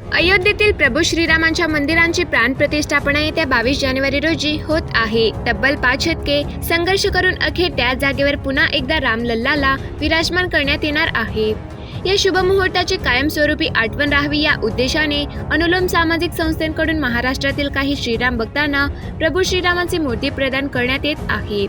अयोध्येतील प्रभू श्रीरामांच्या मंदिरांची प्राणप्रतिष्ठापना येत्या बावीस जानेवारी रोजी होत आहे. तब्बल पाच शतके संघर्ष करून अखेर त्याच जागेवर पुन्हा एकदा रामलल्लाला विराजमान करण्यात येणार आहे. या शुभमुहूर्ताची कायमस्वरूपी आठवण राहावी या उद्देशाने अनुलोम सामाजिक संस्थेकडून महाराष्ट्रातील काही श्रीराम भक्तांना प्रभू श्रीरामांची मूर्ती प्रदान करण्यात येत आहे.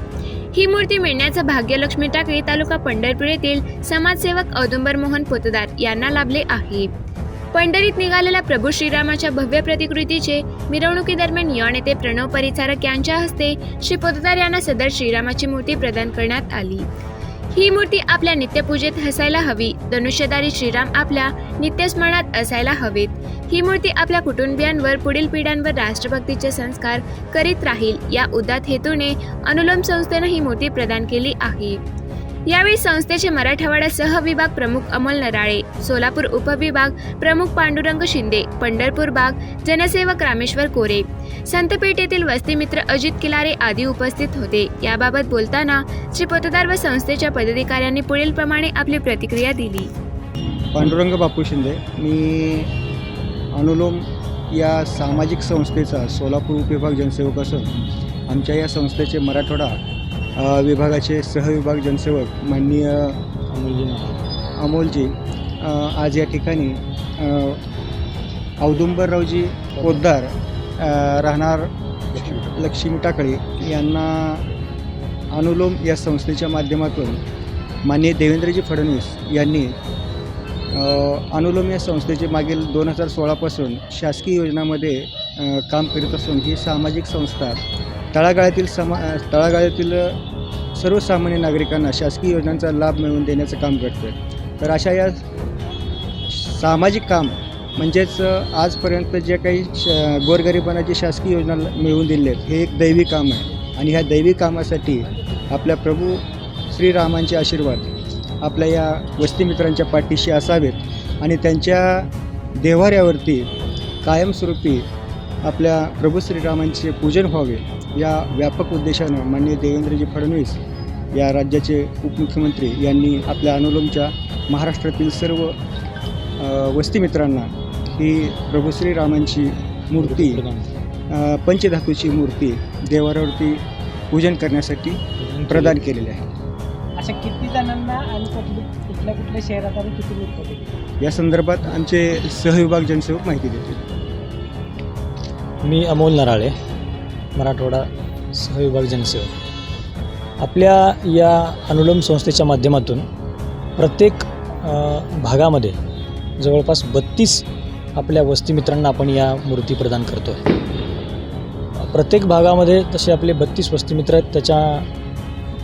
ही मूर्ती मिळण्याचं भाग्य लक्ष्मी टाकळी तालुका पंढरपूर येथील समाजसेवक औदुंबर मोहन पोतदार यांना लाभले आहे. पंढरीत निघालेल्या प्रभू श्रीरामाच्या भव्य प्रतिकृतीचे मिरवणुकीदरम्यान या नेते प्रणव परिचारक यांच्या हस्ते श्री पोतदार यांना सदर श्रीरामाची मूर्ती प्रदान करण्यात आली. ही मूर्ती आपल्या नित्यपूजेत हसायला हवी. धनुष्यधारी श्रीराम आपल्या नित्यस्मरणात असायला हवेत. ही मूर्ती आपल्या कुटुंबियांवर पुढील पिढ्यांवर राष्ट्रभक्तीचे संस्कार करीत राहील. या उदात हेतूने अनुलोम संस्थेनं ही मूर्ती प्रदान केली आहे. यावेळी संस्थेचे मराठवाडा सहविभाग प्रमुख अमोल नराळे सोलापूर उपविभाग प्रमुख पांडुरंग शिंदे पंढरपूर बाग जनसेवक रामेश्वर कोरे संतपेठेतील वस्तीमित्र अजित किलारे आदी उपस्थित होते. याबाबत बोलताना श्री पोतदार व संस्थेच्या पदाधिकाऱ्यांनी पुढील प्रमाणे आपली प्रतिक्रिया दिली. पांडुरंग बापू शिंदे मी अनुलोम या सामाजिक संस्थेचा सोलापूर उपविभाग जनसेवक असून आमच्या या संस्थेचे मराठवाडा विभागाचे सहविभाग जनसेवक माननीय अमोलजी. आज या ठिकाणी औदुंबररावजी पोद्दार राहणार लक्ष्मी टाकळे यांना अनुलोम या संस्थेच्या माध्यमातून माननीय देवेंद्रजी फडणवीस यांनी अनुलोम या संस्थेचे मागील दोन हजार सोळापासून शासकीय योजनामध्ये काम करीत असून ही सामाजिक संस्था तळागाळातील समा तळागाळातील सर्वसामान्य नागरिकांना शासकीय योजनांचा लाभ मिळवून देण्याचं काम करते तर अशा या सामाजिक काम म्हणजेच आजपर्यंत जे काही श गोरगरिबांना शासकीय योजना मिळवून दिली आहेत हे एक दैवी काम आहे. आणि ह्या दैवी कामासाठी आपल्या प्रभू श्रीरामांचे आशीर्वाद आपल्या या वस्तीमित्रांच्या पाठीशी असावेत. आणि त्यांच्या देव्हाऱ्यावरती कायमस्वरूपी आपल्या प्रभू श्रीरामांचे पूजन व्हावे या व्यापक उद्देशानं माननीय देवेंद्रजी फडणवीस या राज्याचे उपमुख्यमंत्री यांनी आपल्या अनुलोमच्या महाराष्ट्रातील सर्व वस्तीमित्रांना ही प्रभू श्रीरामांची मूर्ती पंचधातूची मूर्ती देवाऱ्यावरती पूजन करण्यासाठी प्रदान केलेली आहे. अशा किती जणांना आणि कुठल्या कुठल्या शहरात आणि किती लोक या संदर्भात आमचे सहविभाग जनसेवक माहिती देतील. मी अमोल नराळे मराठवाडा सहविभाग जनसेवक. आपल्या या अनुलोम संस्थेच्या माध्यमातून प्रत्येक भागामध्ये जवळपास बत्तीस आपल्या वस्तीमित्रांना आपण या मूर्ती प्रदान करतो आहे प्रत्येक भागामध्ये तसे आपले बत्तीस वस्तीमित्र आहेत. त्याच्या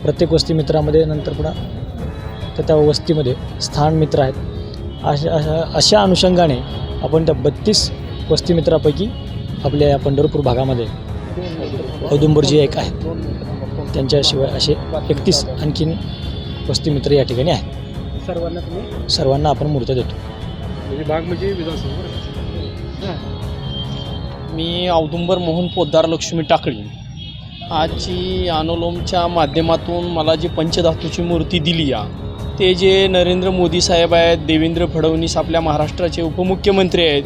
प्रत्येक वस्तीमित्रामध्ये नंतर पुन्हा त्या त्या वस्तीमध्ये स्थान मित्र आहेत. अशा अशा अशा अनुषंगाने आपण त्या बत्तीस वस्तीमित्रापैकी आपल्या या पंढरपूर भागामध्ये औदुंबर जे एक आहेत. त्यांच्याशिवाय असे एकतीस आणखीन वस्तीमित्र या ठिकाणी आहेत. सर्वांना तुम्ही? सर्वांना आपण मूर्त्या देतो. मी औदुंबर मोहन पोद्दार लक्ष्मी टाकळी. आजची अनुलोमच्या माध्यमातून मला जी पंचधातूची मूर्ती दिली या ते जे नरेंद्र मोदी साहेब आहेत देवेंद्र फडणवीस आपल्या महाराष्ट्राचे उपमुख्यमंत्री आहेत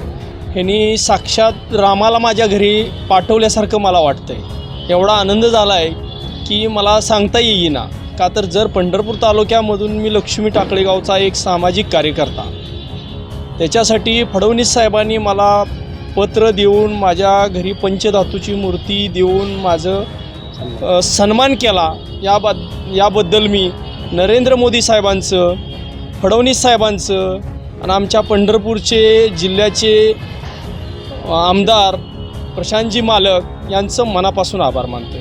ह्यांनी साक्षात रामाला माझ्या घरी पाठवल्यासारखं मला वाटतं आहे एवढा आनंद झाला आहे की मला सांगता येईना. का तर जर पंढरपूर तालुक्यामधून मी लक्ष्मी टाकळेगावचा एक सामाजिक कार्यकर्ता. त्याच्यासाठी फडणवीस साहेबांनी मला पत्र देऊन माझ्या घरी पंचधातूची मूर्ती देऊन माझं सन्मान केला. याबद याबद्दल मी नरेंद्र मोदी साहेबांचं फडणवीस साहेबांचं आणि आमच्या पंढरपूरचे जिल्ह्याचे आमदार प्रशांतजी मालक यांचं मनापासून आभार मानतो